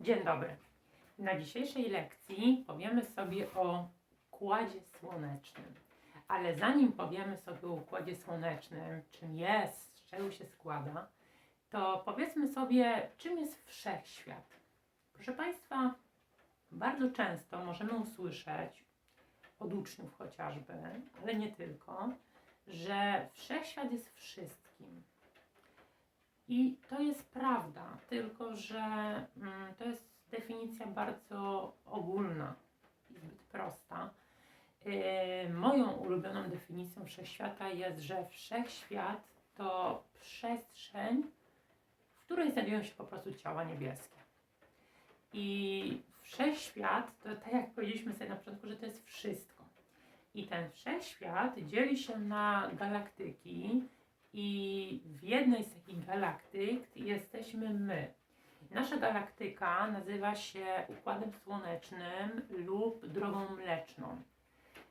Dzień dobry. Na dzisiejszej lekcji powiemy sobie o układzie słonecznym. Ale zanim powiemy sobie o układzie słonecznym, czym jest, z czego się składa, to powiedzmy sobie, czym jest wszechświat. Proszę Państwa, bardzo często możemy usłyszeć od uczniów chociażby, ale nie tylko, że wszechświat jest wszystkim. I to jest prawda, tylko że mm, to jest definicja bardzo ogólna i zbyt prosta. Yy, moją ulubioną definicją wszechświata jest, że wszechświat to przestrzeń, w której znajdują się po prostu ciała niebieskie. I wszechświat to tak jak powiedzieliśmy sobie na początku, że to jest wszystko. I ten wszechświat dzieli się na galaktyki, i w jednej z takich galaktyk jesteśmy my. Nasza galaktyka nazywa się Układem Słonecznym lub Drogą Mleczną.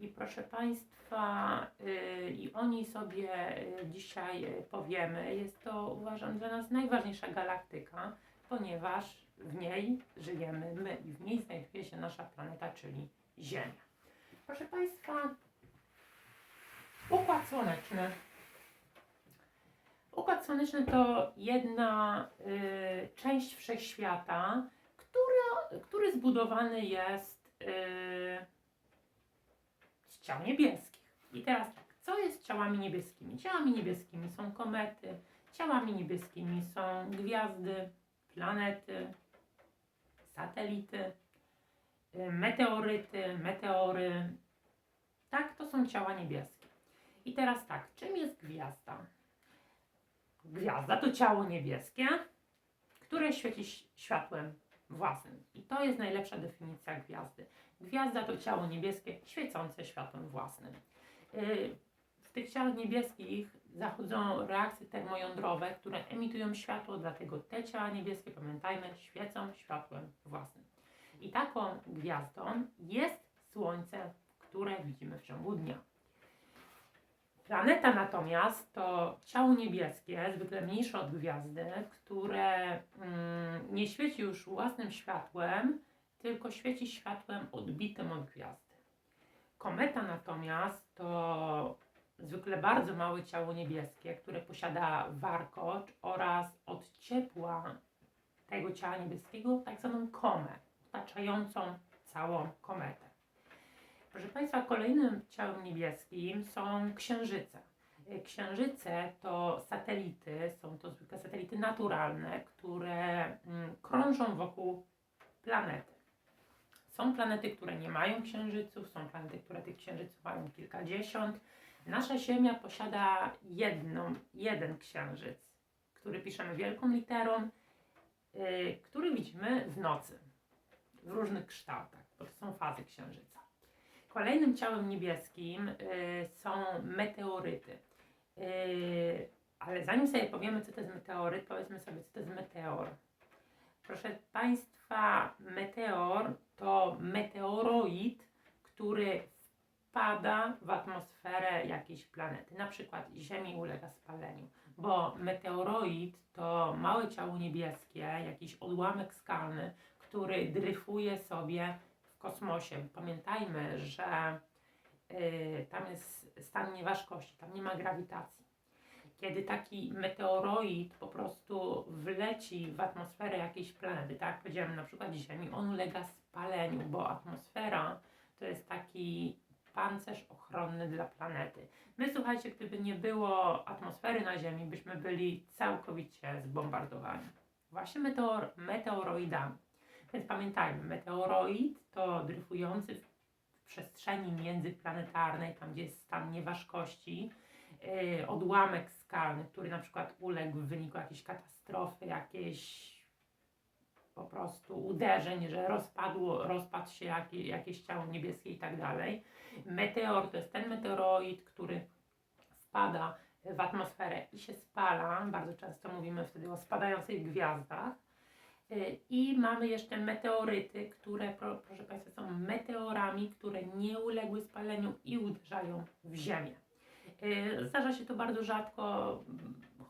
I proszę Państwa, yy, i o niej sobie y, dzisiaj y, powiemy. Jest to, uważam, dla nas najważniejsza galaktyka, ponieważ w niej żyjemy my i w niej znajduje się nasza planeta, czyli Ziemia. Proszę Państwa, Układ Słoneczny. Układ Słoneczny to jedna y, część wszechświata, która, który zbudowany jest y, z ciał niebieskich. I teraz tak, co jest ciałami niebieskimi? Ciałami niebieskimi są komety, ciałami niebieskimi są gwiazdy, planety, satelity, y, meteoryty, meteory. Tak, to są ciała niebieskie. I teraz tak, czym jest gwiazda? Gwiazda to ciało niebieskie, które świeci światłem własnym. I to jest najlepsza definicja gwiazdy. Gwiazda to ciało niebieskie świecące światłem własnym. Yy, W tych ciałach niebieskich zachodzą reakcje termojądrowe, które emitują światło, dlatego te ciała niebieskie, pamiętajmy, świecą światłem własnym. I taką gwiazdą jest Słońce, które widzimy w ciągu dnia. Planeta natomiast to ciało niebieskie, zwykle mniejsze od gwiazdy, które mm, nie świeci już własnym światłem, tylko świeci światłem odbitym od gwiazdy. Kometa natomiast to zwykle bardzo małe ciało niebieskie, które posiada warkocz oraz od ciepła tego ciała niebieskiego tak zwaną komę, otaczającą całą kometę. Proszę Państwa, kolejnym ciałem niebieskim są księżyce. Y, Księżyce to satelity, są to zwykle satelity naturalne, które mm, krążą wokół planety. Są planety, które nie mają księżyców, są planety, które tych księżyców mają kilkadziesiąt. Nasza Ziemia posiada jedną, jeden księżyc, który piszemy wielką literą, y, który widzimy w nocy, w różnych kształtach, bo to są fazy księżyca. Kolejnym ciałem niebieskim y, są meteoryty. Y, ale zanim sobie powiemy, co to jest meteoryt, powiedzmy sobie, co to jest meteor. Proszę Państwa, meteor to meteoroid, który wpada w atmosferę jakiejś planety. Na przykład Ziemi ulega spaleniu, bo meteoroid to małe ciało niebieskie, jakiś odłamek skalny, który dryfuje sobie kosmosie. Pamiętajmy, że y, tam jest stan nieważkości, tam nie ma grawitacji. Kiedy taki meteoroid po prostu wleci w atmosferę jakiejś planety, tak jak powiedziałem, na przykład Ziemi, on ulega spaleniu, bo atmosfera to jest taki pancerz ochronny dla planety. My, słuchajcie, gdyby nie było atmosfery na Ziemi, byśmy byli całkowicie zbombardowani. Właśnie meteor, meteoroidami. Więc pamiętajmy, meteoroid to dryfujący w przestrzeni międzyplanetarnej, tam gdzie jest stan nieważkości, yy, odłamek skalny, który na przykład uległ w wyniku jakiejś katastrofy, jakiejś po prostu uderzeń, że rozpadło, rozpadł się jakie, jakieś ciało niebieskie i tak dalej. Meteor to jest ten meteoroid, który wpada w atmosferę i się spala. Bardzo często mówimy wtedy o spadających gwiazdach. Y, I mamy jeszcze meteoryty, które, pro, proszę Państwa, są meteorami, które nie uległy spaleniu i uderzają w Ziemię. Y, Zdarza się to bardzo rzadko,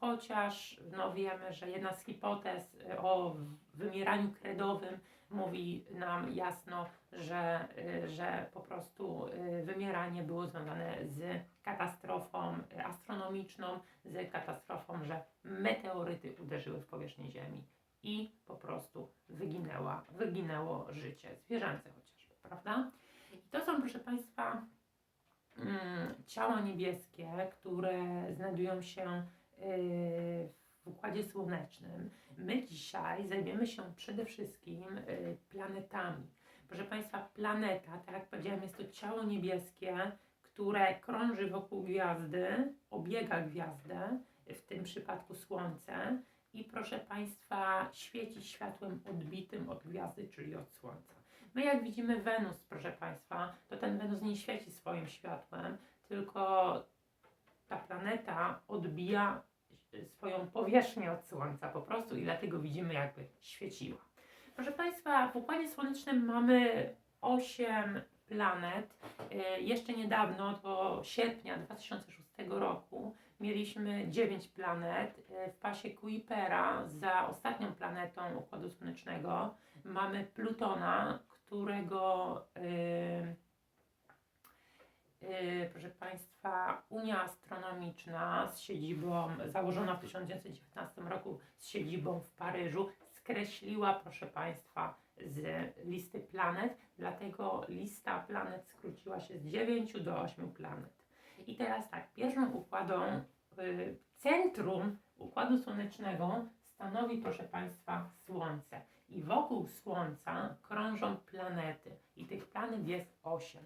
chociaż no wiemy, że jedna z hipotez y, o wymieraniu kredowym mówi nam jasno, że, że po prostu wymieranie było związane z katastrofą astronomiczną, z katastrofą, że meteoryty uderzyły w powierzchnię Ziemi i po prostu wyginęła, wyginęło życie zwierzęce chociażby, prawda? I to są, proszę Państwa, mm, ciała niebieskie, które znajdują się y, w Układzie Słonecznym. My dzisiaj zajmiemy się przede wszystkim y, planetami. Proszę Państwa, planeta, tak jak powiedziałam, jest to ciało niebieskie, które krąży wokół gwiazdy, obiega gwiazdę, w tym przypadku Słońce, i proszę Państwa, świeci światłem odbitym od gwiazdy, czyli od Słońca. My jak widzimy Wenus, proszę Państwa, to ten Wenus nie świeci swoim światłem, tylko ta planeta odbija swoją powierzchnię od Słońca po prostu i dlatego widzimy jakby świeciła. Proszę Państwa, w Układzie Słonecznym mamy 8 planet. E, Jeszcze niedawno, do sierpnia 2006 roku, mieliśmy 9 planet. E, W pasie Kuipera za ostatnią planetą Układu Słonecznego mamy Plutona, którego e, e, proszę Państwa, Unia Astronomiczna z siedzibą, założona w 1919 roku z siedzibą w Paryżu, skreśliła, proszę Państwa, z listy planet, dlatego lista planet skróciła się z 9 do 8 planet. I teraz tak, pierwszą układą, y, centrum Układu Słonecznego stanowi, proszę Państwa, Słońce. I wokół Słońca krążą planety. I tych planet jest 8.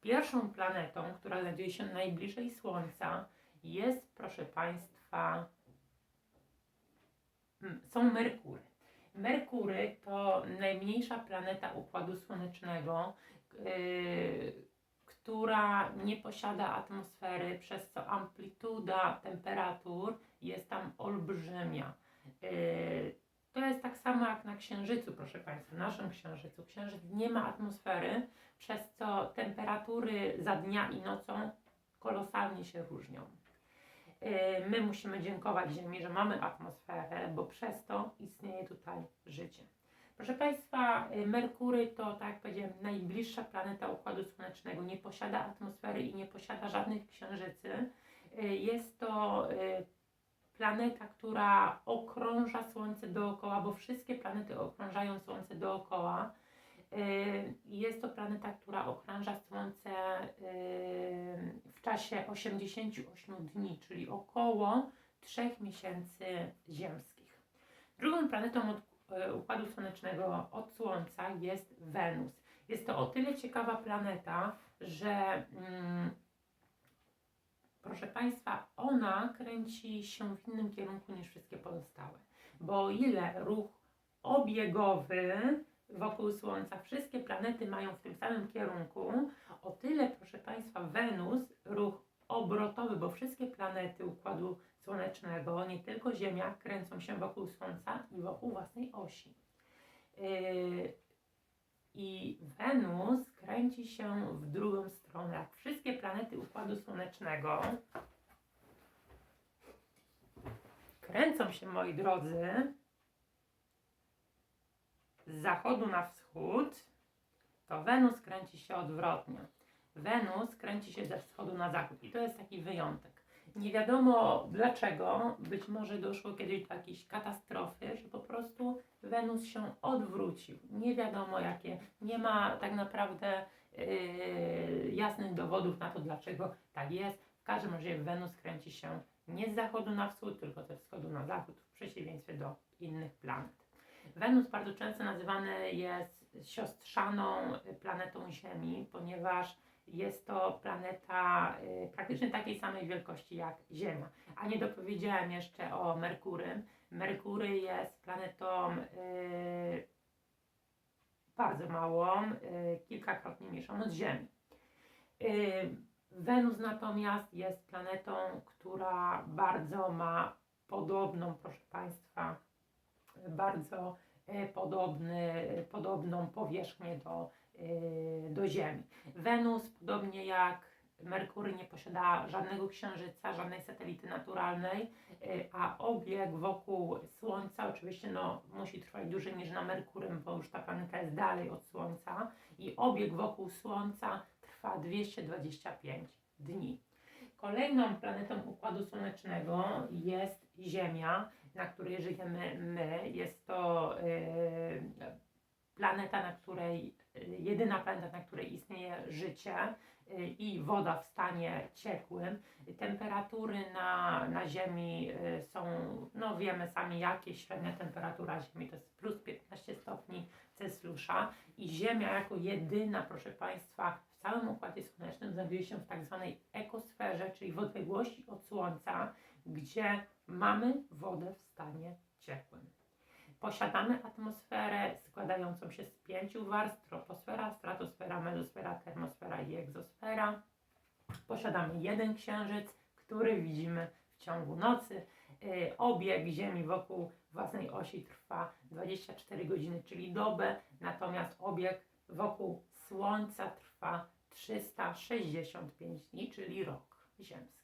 Pierwszą planetą, która znajduje się najbliżej Słońca, jest, proszę Państwa, są Merkury. Merkury to najmniejsza planeta Układu Słonecznego, yy, która nie posiada atmosfery, przez co amplituda temperatur jest tam olbrzymia. Yy, to jest tak samo jak na Księżycu, proszę Państwa, naszym Księżycu. Księżyc nie ma atmosfery, przez co temperatury za dnia i nocą kolosalnie się różnią. Yy, My musimy dziękować Ziemi, że mamy atmosferę, bo przez to istnieje tutaj życie. Proszę Państwa, yy, Merkury to, tak jak powiedziałem, najbliższa planeta Układu Słonecznego. Nie posiada atmosfery i nie posiada żadnych księżycy. Yy, Jest to yy, planeta, która okrąża Słońce dookoła, bo wszystkie planety okrążają Słońce dookoła. Jest to planeta, która okrąża Słońce w czasie 88 dni, czyli około 3 miesięcy ziemskich. Drugą planetą od Układu Słonecznego od Słońca jest Wenus. Jest to o tyle ciekawa planeta, że mm, proszę Państwa, ona kręci się w innym kierunku niż wszystkie pozostałe. Bo o ile ruch obiegowy wokół Słońca wszystkie planety mają w tym samym kierunku, o tyle, proszę Państwa, Wenus ruch obrotowy, bo wszystkie planety Układu Słonecznego, nie tylko Ziemia, kręcą się wokół Słońca i wokół własnej osi. Yy, I Wenus kręci się w drugą stronę. Wszystkie planety Układu Słonecznego kręcą się, moi drodzy, z zachodu na wschód, to Wenus kręci się odwrotnie. Wenus kręci się ze wschodu na zachód i to jest taki wyjątek. Nie wiadomo dlaczego, być może doszło kiedyś do jakiejś katastrofy, że po prostu Wenus się odwrócił. Nie wiadomo jakie, nie ma tak naprawdę yy, jasnych dowodów na to, dlaczego tak jest. W każdym razie Wenus kręci się nie z zachodu na wschód, tylko ze wschodu na zachód, w przeciwieństwie do innych planet. Wenus bardzo często nazywany jest siostrzaną planetą Ziemi, ponieważ jest to planeta y, praktycznie takiej samej wielkości jak Ziemia. A nie dopowiedziałem jeszcze o Merkurym. Merkury jest planetą y, bardzo małą, y, kilkakrotnie mniejszą od Ziemi. Wenus natomiast jest planetą, która bardzo ma podobną, proszę Państwa, bardzo e, podobny, podobną powierzchnię do, do Ziemi. Wenus, podobnie jak Merkury nie posiada żadnego księżyca, żadnej satelity naturalnej, y, a obieg wokół Słońca oczywiście no, musi trwać dłużej niż na Merkurym, bo już ta planeta jest dalej od Słońca i obieg wokół Słońca trwa 225 dni. Kolejną planetą Układu Słonecznego jest Ziemia, na której żyjemy my. Jest to y, planeta, na której, y, jedyna planeta, na której istnieje życie y, i woda w stanie ciekłym. Temperatury na, na Ziemi y, są, no wiemy sami jakie, średnia temperatura Ziemi to jest plus 15 stopni Celsjusza i Ziemia jako jedyna, proszę Państwa, w całym Układzie Słonecznym znajduje się w tak zwanej ekosferze, czyli w odległości od Słońca, gdzie mamy wodę w stanie ciekłym. Posiadamy atmosferę składającą się z pięciu warstw: troposfera, stratosfera, mezosfera, termosfera i egzosfera. Posiadamy jeden księżyc, który widzimy w ciągu nocy. Yy, Obieg Ziemi wokół własnej osi trwa 24 godziny, czyli dobę, natomiast obieg wokół Słońca trwa 365 dni, czyli rok ziemski.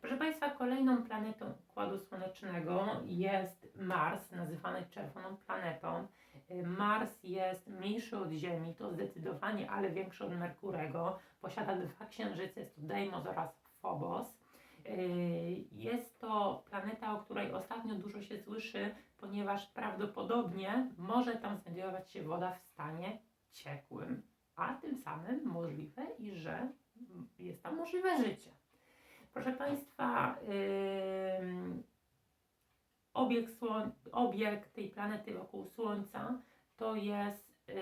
Proszę Państwa, kolejną planetą Układu Słonecznego jest Mars, nazywany czerwoną planetą. Y, Mars jest mniejszy od Ziemi, to zdecydowanie, ale większy od Merkurego. Posiada dwa księżyce, jest to Deimos oraz Phobos. Y, Jest to planeta, o której ostatnio dużo się słyszy, ponieważ prawdopodobnie może tam znajdować się woda w stanie ciekłym, a tym samym możliwe i że jest tam możliwe życie. Proszę Państwa, ym, obieg, słoń, tej planety wokół Słońca to jest yy,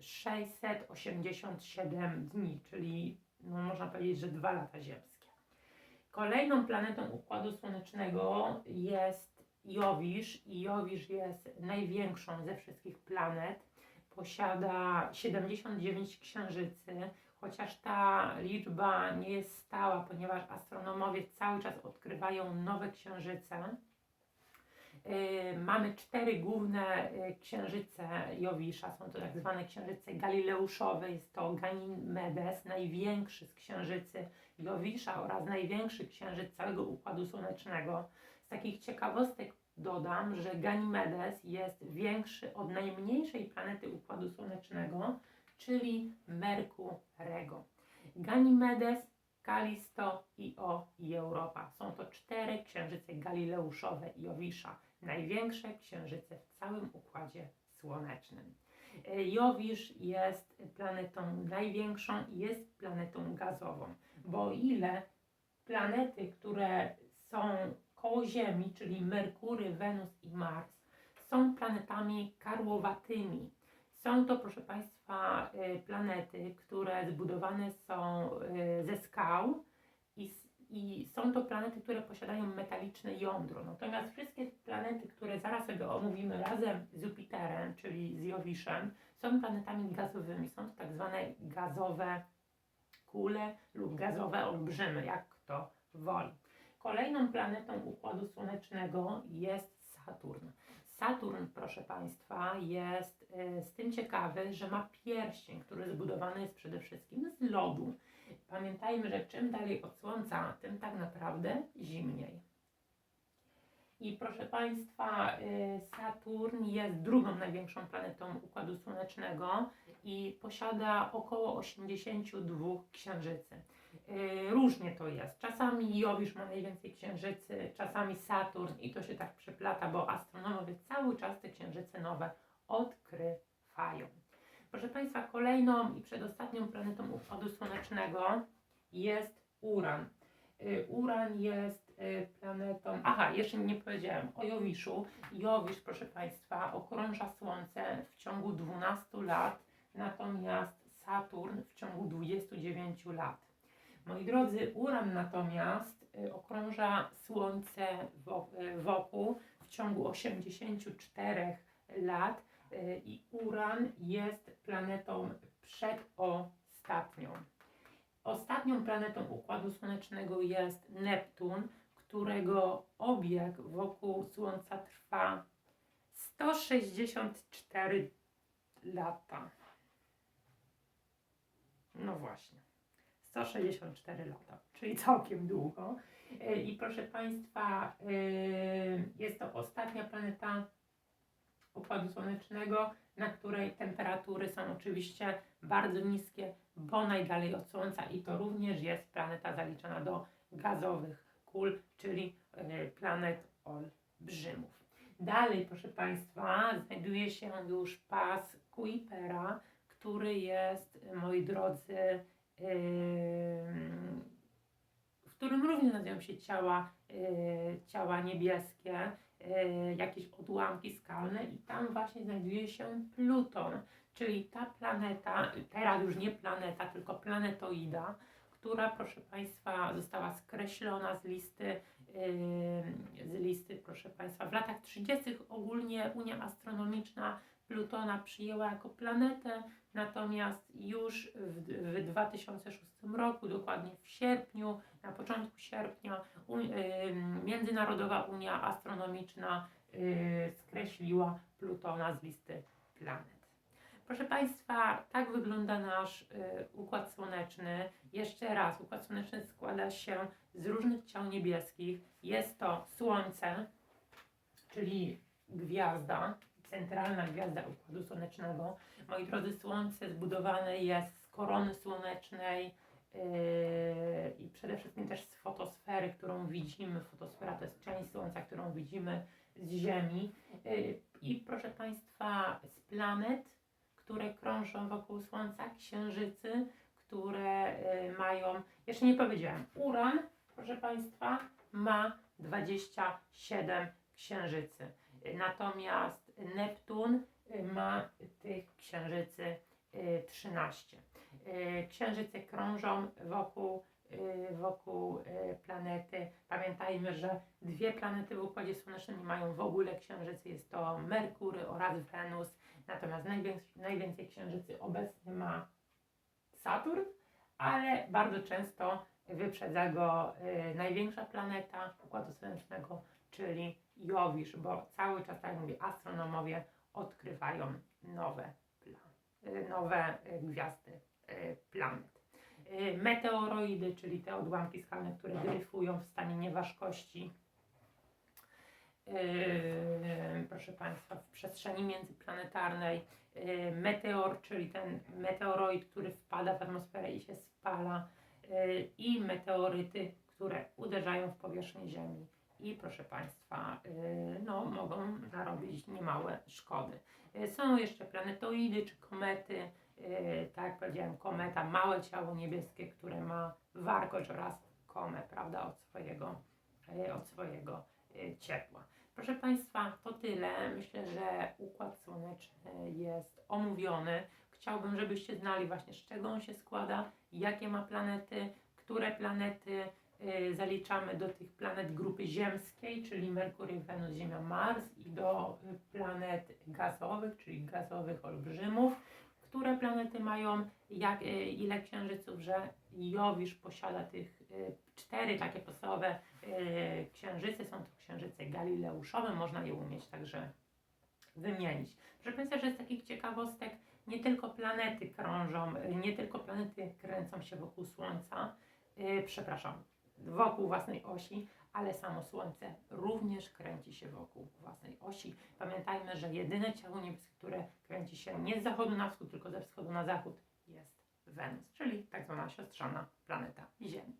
687 dni, czyli no, można powiedzieć, że dwa lata ziemskie. Kolejną planetą Układu Słonecznego jest Jowisz i Jowisz jest największą ze wszystkich planet. Posiada 79 księżycy, chociaż ta liczba nie jest stała, ponieważ astronomowie cały czas odkrywają nowe księżyce. Yy, mamy cztery główne yy, księżyce Jowisza, są to tak zwane księżyce galileuszowe, jest to Ganymedes, największy z księżycy Jowisza oraz największy księżyc całego Układu Słonecznego. Z takich ciekawostek dodam, że Ganymedes jest większy od najmniejszej planety Układu Słonecznego, czyli Merkurego. Ganymedes, Kalisto, Io i Europa. Są to cztery księżyce galileuszowe i Jowisza, największe księżyce w całym Układzie Słonecznym. E, Jowisz jest planetą największą i jest planetą gazową, bo o ile planety, które są koło Ziemi, czyli Merkury, Wenus i Mars, są planetami karłowatymi, są to, proszę Państwa, y, planety, które zbudowane są y, ze skał i, i są to planety, które posiadają metaliczne jądro. Natomiast wszystkie planety, które zaraz sobie omówimy razem z Jupiterem, czyli z Jowiszem, są planetami gazowymi. Są to tak zwane gazowe kule lub gazowe olbrzymy, jak kto woli. Kolejną planetą Układu Słonecznego jest Saturn. Saturn, proszę Państwa, jest e, z tym ciekawy, że ma pierścień, który zbudowany jest przede wszystkim z lodu. Pamiętajmy, że czym dalej od Słońca, tym tak naprawdę zimniej. I proszę Państwa, y, Saturn jest drugą największą planetą Układu Słonecznego i posiada około 82 księżycy. Y, Różnie to jest. Czasami Jowisz ma najwięcej księżycy, czasami Saturn i to się tak przeplata, bo astronomowie cały czas te księżyce nowe odkrywają. Proszę Państwa, kolejną i przedostatnią planetą Układu Słonecznego jest Uran. Y, Uran jest y, planetą. Aha, jeszcze nie powiedziałem o Jowiszu. Jowisz, proszę Państwa, okrąża Słońce w ciągu 12 lat, natomiast Saturn w ciągu 29 lat. Moi drodzy, Uran natomiast y, okrąża Słońce y, wokół w ciągu 84 lat y, i Uran jest planetą przedostatnią. Ostatnią planetą Układu Słonecznego jest Neptun, którego obieg wokół Słońca trwa 164 lata. No właśnie. 164 lata, czyli całkiem długo. E, I proszę Państwa, e, jest to ostatnia planeta Układu Słonecznego, na której temperatury są oczywiście bardzo niskie, bo najdalej od Słońca i to również jest planeta zaliczana do gazowych kul, czyli e, planet olbrzymów. Dalej, proszę Państwa, znajduje się już pas Kuipera, który jest, moi drodzy, w którym również znajdują się ciała, y, ciała niebieskie, y, jakieś odłamki skalne i tam właśnie znajduje się Pluton, czyli ta planeta, teraz już nie planeta, tylko planetoida, która, proszę Państwa, została skreślona z listy, yy, z listy, proszę Państwa, w latach 30. ogólnie Unia Astronomiczna Plutona przyjęła jako planetę, natomiast już w, w 2006 roku, dokładnie w sierpniu, na początku sierpnia, u, yy, Międzynarodowa Unia Astronomiczna yy, skreśliła Plutona z listy planet. Proszę Państwa, tak wygląda nasz y, układ słoneczny. Jeszcze raz, układ słoneczny składa się z różnych ciał niebieskich. Jest to Słońce, czyli gwiazda, centralna gwiazda układu słonecznego. Moi drodzy, Słońce zbudowane jest z korony słonecznej yy, i przede wszystkim też z fotosfery, którą widzimy. Fotosfera to jest część Słońca, którą widzimy z Ziemi. Yy, I proszę Państwa, z planet, które krążą wokół Słońca, księżycy, które y, mają, jeszcze nie powiedziałem, Uran, proszę Państwa, ma 27 księżycy. Y, Natomiast Neptun y, ma tych księżycy y, 13. Y, Księżyce krążą wokół, y, wokół y, planety. Pamiętajmy, że dwie planety w Układzie Słonecznym nie mają w ogóle księżycy. Jest to Merkury oraz Wenus. Natomiast najwięcej, najwięcej księżycy obecnie ma Saturn, ale bardzo często wyprzedza go y, największa planeta Układu Słonecznego, czyli Jowisz, bo cały czas, tak mówię, astronomowie odkrywają nowe, pla- y, nowe y, gwiazdy y, planet. Meteoroidy, czyli te odłamki skalne, które dryfują w stanie nieważkości, proszę Państwa, w przestrzeni międzyplanetarnej. Meteor, czyli ten meteoroid, który wpada w atmosferę i się spala, i meteoryty, które uderzają w powierzchnię Ziemi i proszę Państwa, yy, no, mogą narobić niemałe szkody. Yy, Są jeszcze planetoidy czy komety, yy, tak jak powiedziałem, kometa, małe ciało niebieskie, które ma warkocz oraz komę, prawda, od swojego, od swojego ciepła. Proszę Państwa, to tyle. Myślę, że układ słoneczny jest omówiony. Chciałbym, żebyście znali właśnie z czego on się składa, jakie ma planety, które planety y, zaliczamy do tych planet grupy ziemskiej, czyli Merkury, Wenus, Ziemia, Mars i do y, planet gazowych, czyli gazowych olbrzymów, które planety mają jak, y, ile księżyców, że Jowisz posiada tych y, cztery takie podstawowe y, księżyce, są to księżyce galileuszowe, można je umieć także wymienić. Proszę Państwa, że z takich ciekawostek nie tylko planety krążą, y, nie tylko planety kręcą się wokół Słońca, y, przepraszam, wokół własnej osi, ale samo Słońce również kręci się wokół własnej osi. Pamiętajmy, że jedyne ciało niebieskie, które kręci się nie z zachodu na wschód, tylko ze wschodu na zachód jest Wenus, czyli tak zwana siostrzana planeta Ziemi.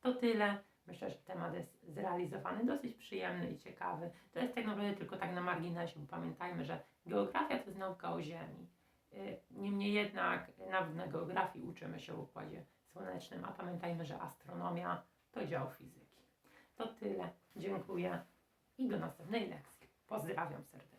To tyle. Myślę, że temat jest zrealizowany, dosyć przyjemny i ciekawy. To jest tak naprawdę tylko tak na marginesie, bo pamiętajmy, że geografia to jest nauka o Ziemi. Y, Niemniej jednak nawet na geografii uczymy się o układzie słonecznym, a pamiętajmy, że astronomia to dział fizyki. To tyle. Dziękuję i do następnej lekcji. Pozdrawiam serdecznie.